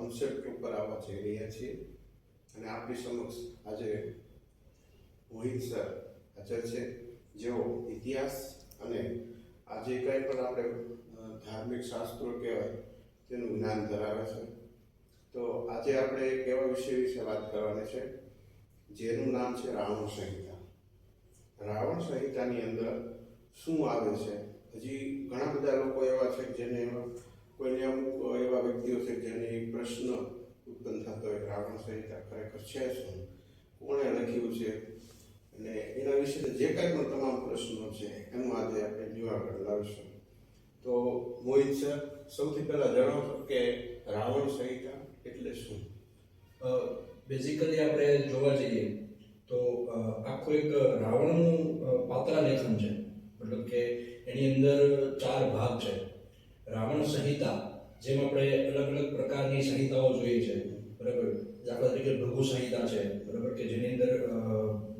Concept ઉપર આવવા જઈ રહ્યા છીએ. અને આપણી સમક્ષ આજે મોહિત સર હાજર છે. જેઓ ઇતિહાસ અને આજે કંઈ પણ આપણે ધાર્મિક શાસ્ત્રો કહેવાય, તેનું જ્ઞાન ધરાવે છે. તો આજે આપણે એક એવા વિષય વિશે વાત કરવાની છે? જેનું નામ છે રાવણ સંહિતા. રાવણ સંહિતાની અંદર શું આવે છે? હજી ઘણા બધા લોકો એવા છે જેને જેને કોઈને અમુક એવા વ્યક્તિઓ છે જેને પ્રશ્ન ઉત્પન્ન થતો હોય રાવણ સંહિતા ખરેખર છે શું? કોણે લખ્યું છે? અને એના વિશે જે કાંઈ પણ તમામ પ્રશ્નો છે, એનું આજે આપણે નિવારણ લાવીશું. તો મોહિત સર, સૌથી પહેલાં જણાવશો કે રાવણ સંહિતા એટલે શું? બેઝિકલી આપણે જોવા જઈએ તો આખું એક રાવણનું પાત્રા લેખન છે. મતલબ કે એની અંદર ચાર ભાગ છે. રાવણ સંહિતા, જેમ આપણે અલગ અલગ પ્રકારની સંહિતાઓ જોઈએ છે, બરાબર? દાખલા તરીકે ભૃગુ સંહિતા છે, બરાબર? કે જેની અંદર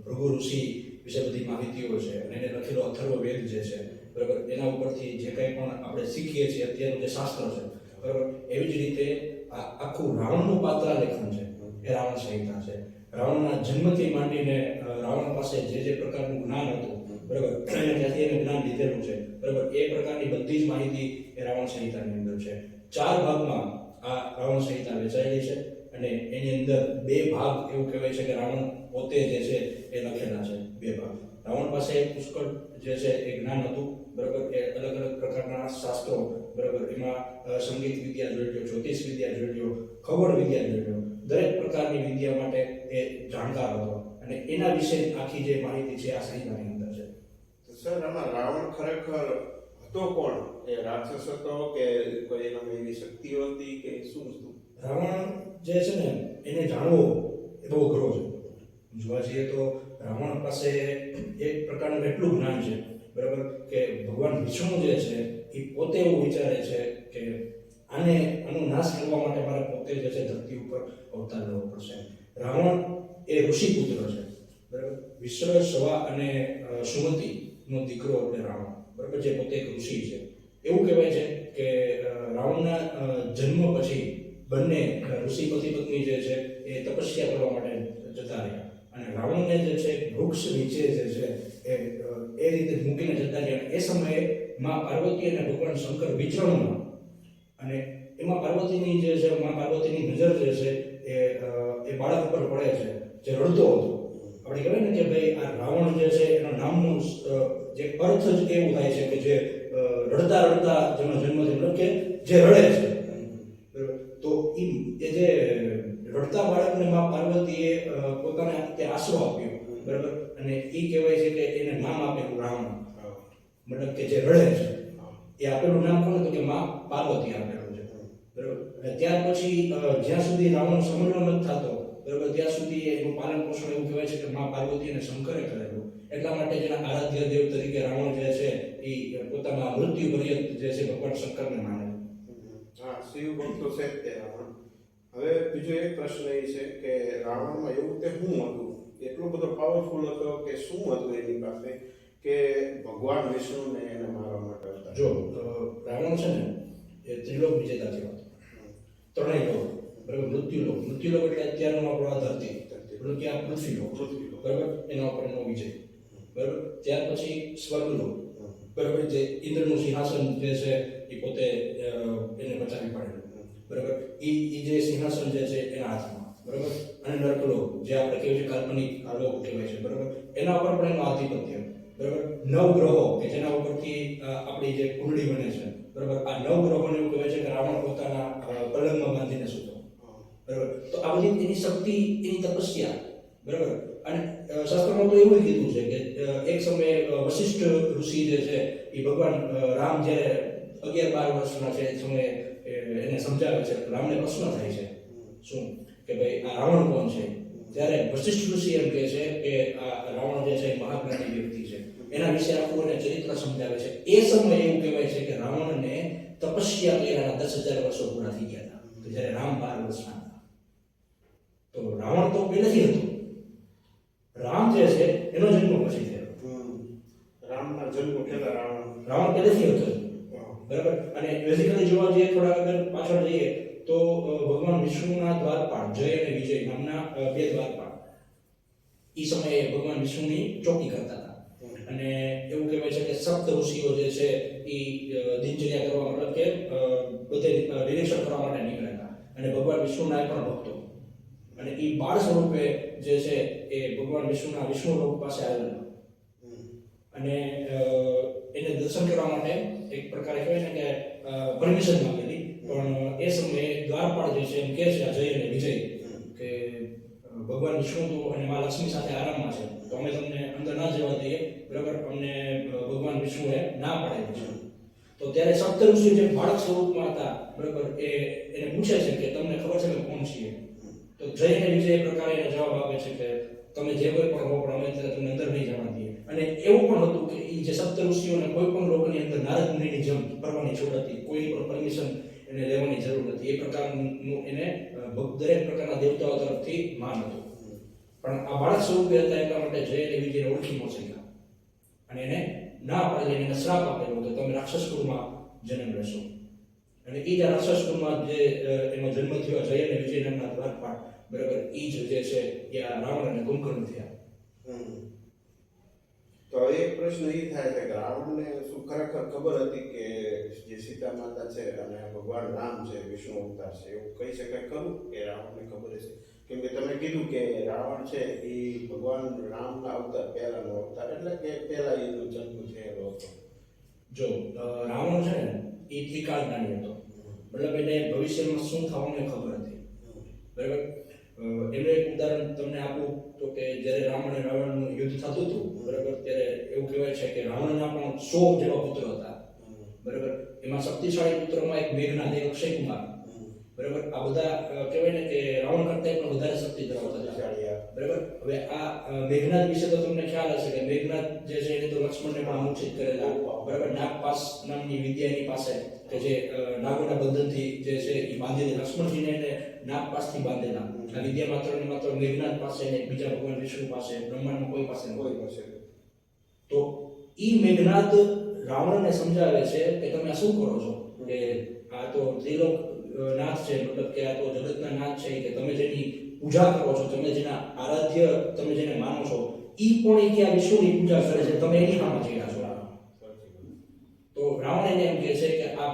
ભૃગુ ઋષિ વિશે બધી માહિતીઓ છે, અને એને લખેલો અથર્વ વેદ જે છે, બરાબર? એના ઉપરથી જે કંઈ પણ આપણે શીખીએ છીએ, અત્યારનું જે શાસ્ત્ર છે, બરાબર? એવી જ રીતે આ આખું રાવણનું પાત્ર લેખન છે, એ રાવણ સંહિતા છે. રાવણના જન્મથી માંડીને રાવણ પાસે જે જે પ્રકારનું જ્ઞાન હતું, બરાબર? ત્યાંથી એને જ્ઞાન લીધેલું છે, બરાબર? એ પ્રકારની બધી જ માહિતી રાવણ સંહિતાની અંદર છે. ચાર ભાગમાં આ રાવણ સંહિતા વેચાયેલી છે અને એની અંદર બે ભાગ એવું કહેવાય છે કે રાવણ પોતે જે છે એ લખેલા છે બે ભાગ. રાવણ પાસે પુષ્કળ જે છે એ જ્ઞાન હતું, બરાબર? કે અલગ અલગ પ્રકારના શાસ્ત્રો, બરાબર? એમાં સંગીત વિદ્યા લો જ્યોતિષ વિદ્યા જોઈ લો ખગોળ વિદ્યા લો દરેક પ્રકારની વિદ્યા માટે એ જાણકાર હતો. અને એના વિશે આખી જે માહિતી છે આ સંહિતાની અંદર છે. સર, આમાં રાવણ ખરેખર હતો કોણ? એ રાક્ષસ હતો કે કોઈ એનામાં એવી શક્તિઓ હતી કે શું હતું? રાવણ જે છે ને, એને જાણવો એ બહુ અઘરો છે. જોવા જઈએ તો રાવણ પાસે એક પ્રકારનું એટલું જ્ઞાન છે, બરાબર, કે ભગવાન વિષ્ણુ જે છે, એ પોતે એવું વિચારે છે કે આને આનો નાશ કરવા માટે મારે પોતે જે છે ધરતી ઉપર અવતાર લેવો પડશે. રાવણ એ ઋષિ પુત્ર છે, બરાબર. વિશ્વ, સવા અને સુમતિનો દીકરો એટલે રાવણ. બરાબર જે પોતે એક ઋષિ છે. એવું કહેવાય છે કે રાવણના જન્મ પછી બંને ઋષિ પતિ પત્ની જે છે એ તપસ્યા કરવા માટે જતા રહ્યા. અને રાવણને જે છે વૃક્ષ નીચે જે છે એ એ રીતે મૂકીને જતા રહ્યા. એ સમયે માં પાર્વતી અને ભગવાન શંકર વિચરણમાં. અને એમાં પાર્વતીની જે છે, માં પાર્વતીની નજર જે છે એ એ બાળક પર પડે છે, જે રડતો હતો. આપણે કહેવાય ને કે ભાઈ આ રાવણ જે છે એનો નામનું જે અર્થ જ એવું થાય છે કે જે રડતા રડતા જેનો જન્મ થયો કે જે રડે છે? તો એ જે રડતા બાળકને મા પાર્વતીએ પોતાને તે આશરો આપ્યો, બરાબર? અને એ કહેવાય છે કે એને નામ આપેલું રાવણ. મતલબ કે જે રડે છે. એ આપેલું નામ કોણ હતું કે મા પાર્વતી આપેલું છે. બરાબર? અને ત્યાર પછી જ્યાં સુધી રાવણ સમજણો નથી થતો બરાબર ત્યાં સુધી એનું પાલન પોષણ એવું કહેવાય છે કે મા પાર્વતી અને શંકરે કરેલું. એટલા માટે જેના આરાધ્ય દેવ તરીકે રાવણ જે છે એ પોતાના મૃત્યુ પર્યંત જે છે ભગવાન શંકરને માને. હા શિવ ભક્તો છે તે રાવણ. હવે બીજો એક પ્રશ્ન એ છે કે રાવણમાં એવું તે શું હતું? એટલો બધો પાવરફુલ હતો કે શું હતું એની પાસે? કે ભગવાન વિષ્ણુને એને મારવા માટે જો રાવણ છે ને એ ત્રિલોક વિજેતા થયો હતો. ત્રણેય લોક. બરાબર મૃત્યુલોક. મૃત્યુલોક એટલે અત્યારનો આપણો આ ધરતી પણ કે આ પૃથ્વીલોક. બરાબર? એના ઉપર એનો વિજય. બરાબર? ત્યાર પછી સ્વર્ગલોક. બરાબર? જે ઇન્દ્રનું સિંહાસન જે છે એ પોતે એને બચાવી પાડેલું. બરાબર? એ એ જે સિંહાસન જે છે એના હાથમાં. બરાબર? અને નરકલોક જે આપણે કહેવાય છે કાલ્પનિક આલોક કહેવાય છે. બરાબર? એના ઉપર પણ એનું આધિપત્ય. બરાબર? નવ ગ્રહો કે જેના ઉપરથી આપણી જે કુંડળી બને છે. બરાબર? આ નવ ગ્રહોને એવું કહેવાય છે કે રાવણ પોતાના પલંગમાં બાંધીને સૂતો. બરાબર. તો આ બધી એની શક્તિ એની તપસ્યા. બરાબર. અને શાસ્ત્રમાં તો એવું કીધું છે કે એક સમયે વશિષ્ઠ ઋષિ જે છે, એ ભગવાન રામ જ્યારે અગિયાર બાર વર્ષના છે, એ સમયે એને સમજાવે છે, રામને પ્રશ્ન થાય છે, શું? કે ભાઈ, આ રાવણ કોણ છે? ત્યારે વશિષ્ઠ ઋષિ એમ કહે છે કે, આ રાવણ જે છે, એ મહાજ્ઞાની વ્યક્તિ છે. એના વિશે આપણને ચરિત્ર સમજાવે છે. એ સમયે એવું કહેવાય છે કે રાવણને તપસ્યા કર્યાના દસ હજાર વર્ષો પૂરા થઈ ગયા હતા. તો જ્યારે રામ બાર વર્ષના તો રાવણ તો પહેલેથી હતું રામ જે છે એનો જન્મ પછી થયો. રામના જન્મ પહેલા રાવણ. રાવણ પહેલેથી હતો. બરાબર? અને બેઝિકલી જોવા જઈએ થોડા અગર પાછળ જઈએ તો ભગવાન વિષ્ણુના દ્વારપાળ જય અને વિજય નામના બે દ્વારપાળ. એ સમયે ભગવાન વિષ્ણુની ચોકી કરતા હતા. અને એવું કહેવાય છે કે સપ્ત ઋષિઓ જે છે એ દિનચર્યા કરવા મતલબ કે બધે નિરીક્ષણ કરવા માટે નીકળ્યા હતા. અને ભગવાન વિષ્ણુના પણ ભક્તો. અને એ બાળ સ્વરૂપે જે છે એ ભગવાન વિષ્ણુના વિષ્ણુ લોક પાસે આવેલા અને એને દર્શન કરવા માટે એક પ્રકારે કહેવાય ને કે પરમિશન માંગેલી. પણ એ સમયે દ્વારપાળ જે છે એમ કહે છે આ જય અને વિજય કે ભગવાન વિષ્ણુ અને મા લક્ષ્મી સાથે આરામમાં છે. તો અમે તમને અંદર ના જવા દઈએ, બરાબર? અમને ભગવાન વિષ્ણુએ ના પાડેલી છે. તો ત્યારે સપ્તઋષિ જે બાળક સ્વરૂપમાં હતા, બરાબર? એ, એને પૂછે છે કે તમને ખબર છે કે કોણ છીએ? તો જય અને વિજય એ પ્રકારે એને જવાબ આપે છે કે તમે જે કોઈ પણ હો પણ અમે તમને અંદર નહીં જવા દઈએ. અને એવું પણ હતું કે એ જે સપ્ત ઋષિઓને કોઈ પણ લોકોની અંદર નારદ મુનિની જેમ કરવાની છૂટ હતી, કોઈ પણ પરમિશન એને લેવાની જરૂર નથી. એ પ્રકારનું એને દરેક પ્રકારના દેવતાઓ તરફથી માન હતું. પણ આ બાળક સ્વરૂપે હતા એટલા માટે જય અને વિજયને ઓળખી ન અને એને ના પાડે એને શ્રાપ આપેલો કે તમે રાક્ષસ કુળમાં જન્મ લેશો. અને એ જ રાક્ષસમાં જે એનો જન્મ થયો જય અને વિજય નામના દ્વારપાળ બરાબર એ જ જે છે એ આ રાવણ અને કુંભકર્ણ થયા. તો એક પ્રશ્ન એ થાય છે કે રાવણને શું ખરેખર ખબર હતી કે જે સીતા માતા છે અને ભગવાન રામ છે વિષ્ણુ અવતાર છે એવું કહી શકાય ખરું કે રાવણને ખબર હશે? કેમ કે તમે કીધું કે રાવણ છે એ ભગવાન રામના અવતાર પહેલાનો અવતાર એટલે કે પહેલા એનો જન્મ થયેલો હતો. જો રાવણ છે ને એ ત્રિકાળ જ્ઞાની હતો. મતલબ એને ભવિષ્યમાં શું થવાનું ખબર હતી બરાબર? એનું એક ઉદાહરણ તમને આપું તો કે જ્યારે રામ અને રાવણનું યુદ્ધ થતું હતું બરાબર? ત્યારે એવું કહેવાય છે કે રાવણના પણ સો જેવા પુત્રો હતા. બરાબર? એમાં શક્તિશાળી પુત્રોમાં એક મેઘનાથ એક અક્ષય કુમાર બરાબર? આ બધા કહેવાય ને કે રાવણ કરતા પણ વધારે શક્તિ ધરાવતા હતા. બરાબર? હવે આ મેઘનાથ વિશે તો તમને ખ્યાલ હશે કે મેઘનાથ જે છે લક્ષ્મણને પણ મૂર્છિત કરેલા બરાબર? નાગપાસ નામની વિદ્યાની પાસે કે જે નાગોના બંધનથી જે છે એ બાંધેલી લક્ષ્મણજીને એને નાગપાસથી બાંધેલા. આ વિદ્યા માત્ર ને માત્ર મેઘનાથ પાસે ને બીજા ભગવાન વિષ્ણુ પાસે બ્રહ્માંડમાં કોઈ પાસે કોઈ પાસે તો એ મેઘનાથ રાવણને સમજાવે છે કે તમે આ શું કરો છો? કે આ તો ત્રિલોક નાથ છે મતલબ કે આ તો જગતના નાથ છે કે તમે જેની પૂજા કરો છો તમે જેના આરાધ્ય તમે જેને માનો છો ઈ એ કે આ વિષ્ણુની પૂજા કરે છે? તમે એની સામે જઈ રહ્યા છો તો રાવણ એને એમ કહે છે કે આ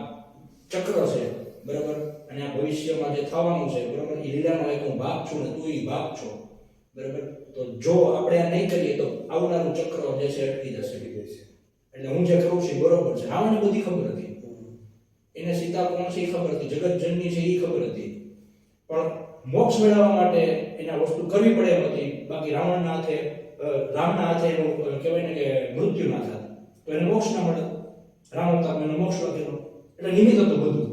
ચક્ર છે, બરાબર? અને આ ભવિષ્યમાં જે થવાનું છે, બરાબર? એ લીલાનો એક હું ભાગ છું ને તું એ ભાગ છો, બરાબર? તો જો આપણે આ નહીં કરીએ તો આવનારું ચક્ર જે છે અટકી જશે. એટલે હું જે કરું છું બરોબર છે. રાવણને બધી ખબર હતી. એને સીતા કોણ છે એ ખબર હતી. જગત જનની છે એ ખબર હતી. પણ મોક્ષ મેળવવા માટે એને વસ્તુ કરવી પડે એમ હતી. બાકી રાવણના હાથે રામના હાથે કહેવાય ને કે મૃત્યુ ના થાય. તો એને મોક્ષ ના મળે. રામ અવતાર એનો મોક્ષ લખેલો એટલે નિમિત્ત હતું બધું.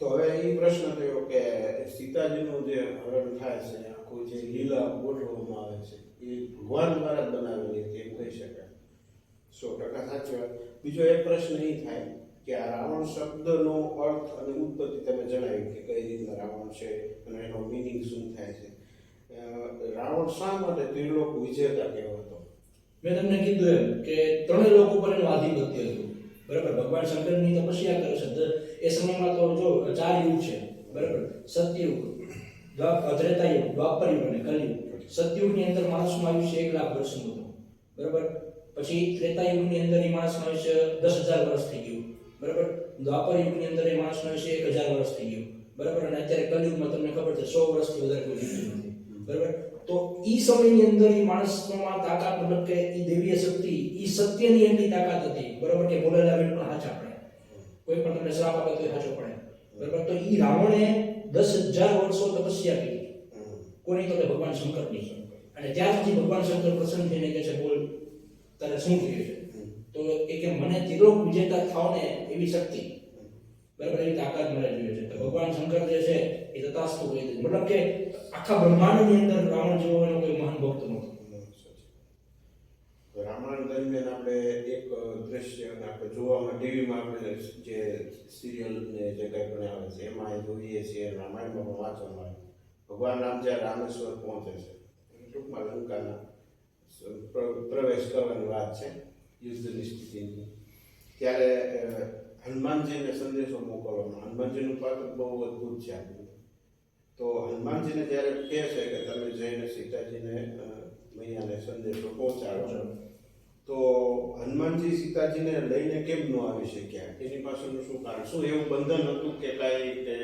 તો હવે એ પ્રશ્ન થયો કે સીતાજીનું જે હરણ થાય છે, આખું જે લીલા ગોઠવવામાં આવે છે, એ ભગવાન દ્વારા બનાવેલી હતી એમ કહી શકાય. સો ટકા સાચી વાત. બીજો એક પ્રશ્ન એ થાય કે આ રાવણ શબ્દનો અર્થ અને ઉત્પત્તિ તમે જણાવી કે કઈ રીતના રાવણ છે અને એનો મિનિંગ શું થાય છે. રાવણ શા માટે ત્રિલોક વિજેતા કહેવાતો? મેં તમને કીધું એમ કે ત્રણેય લોકો પર એનું આધિપત્ય હતું. બરાબર? ભગવાન શંકરની તપસ્યા કરે છે. એ સમયમાં તો જો ચાર યુગ છે. બરાબર? સતયુગ ત્રેતા યુગ દ્વાપર યુગ અને કલયુગ. સતયુગની અંદર માણસનું આયુષ્ય એક લાખ વર્ષનું હતું. બરાબર? પછી ત્રેતા યુગની અંદર એ માણસનું આયુષ્ય દસ હજાર વર્ષ થઈ ગયું. બરાબર? દ્વાપર યુગની અંદર એ માણસનું આયુષ્ય એક હજાર વર્ષ થઈ ગયું. બરાબર? અને અત્યારે કલયુગમાં તમને ખબર છે, સો વર્ષથી વધારે કોઈ જીવતું નથી. બરાબર? તો ઈ સમયની અંદર એ માણસમાં તાકાત મતલબ કે ઈ દેવીય શક્તિ, ઈ સત્યની એમની તાકાત હતી. બરાબર કે બોલેલા વેલ પણ હાચા પડે. કોઈ પણ તમને શ્રાપ આપે તો હાચો પડે. બરાબર? તો ઈ રાવણે દસ હજાર વર્ષો તપસ્યા કરી. કોની તો કે ભગવાન શંકરની. અને ત્યાર પછી ભગવાન શંકર પ્રસન્ન થઈને કહે છે, બોલ, તારે શું થયું છે? તો એ કે મને તિલોક વિજેતા થાવ ને એવી શક્તિ. બરાબર, એ તાકાત મળે જોઈએ છે તો ભગવાન શંકર જે છે, એ તથાસ્તુ કહી દે મતલબ કે આખા બ્રહ્માંડની અંદર રાવણ જેવો એનો કોઈ મહાન ભક્ત નહોતો રામાયણ દરમિયાન આપણે એક દ્રશ્ય આપણે જોવામાં ટીવીમાં આપણે જે સિરિયલ ને જે કંઈ પણ આવે છે, એમાં એ જોઈએ છીએ, રામાયણમાં પણ વાંચવામાં આવે ભગવાન રામ જ્યારે રામેશ્વર પહોંચે છે, ટૂંકમાં લંકાના પ્ર- પ્રવેશ કરવાની વાત છે, યુદ્ધની સ્થિતિની. ત્યારે હનુમાનજીને સંદેશો મોકલવાનો. હનુમાનજીનું પાત્ર બહુ અદ્ભુત છે આપણું તો હનુમાનજીને જ્યારે કહે છે કે તમે જઈને સીતાજીને મૈયાને સંદેશો પહોંચાડો તો હનુમાનજી સીતાજીને લઈને કેમ ન આવી શક્યા? એની પાછળનું શું કારણ? શું એવું બંધન હતું કે કાંઈ કે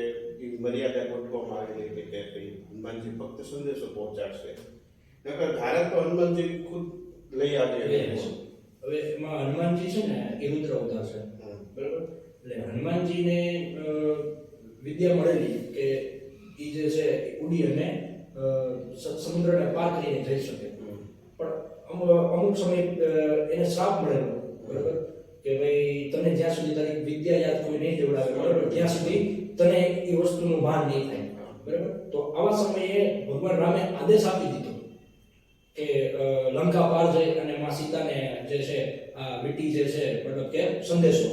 મર્યાદા ગોઠવવામાં આવેલી કે કે કંઈ હનુમાનજી ફક્ત સંદેશો પહોંચાડશે? નકર ધારે તો હનુમાનજી ખુદ લઈ આવે હવે એમાં હનુમાનજી છે ને એ રુદ્ર અવતાર છે. બરાબર? એટલે હનુમાનજીને વિદ્યા મળેલી કે એ જે છે એ ઉડી અને સમુદ્રને પાર કરીને જઈ શકે. પણ અમુક અમુક સમય એને શ્રાપ મળેલો બરાબર? કે ભાઈ તને જ્યાં સુધી તારી વિદ્યા યાદ કોઈ નહીં જોડાવે બરાબર? ત્યાં સુધી તને એ વસ્તુનું ભાન નહીં થાય બરાબર? તો આવા સમયે ભગવાન રામે આદેશ આપી દીધો કે લંકા પાર જઈ અને માં સીતાને જે છે આ વીટી જે છે મતલબ કે સંદેશો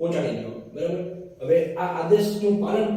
પહોંચાડી દો બરાબર? હવે આ આદેશનું પાલન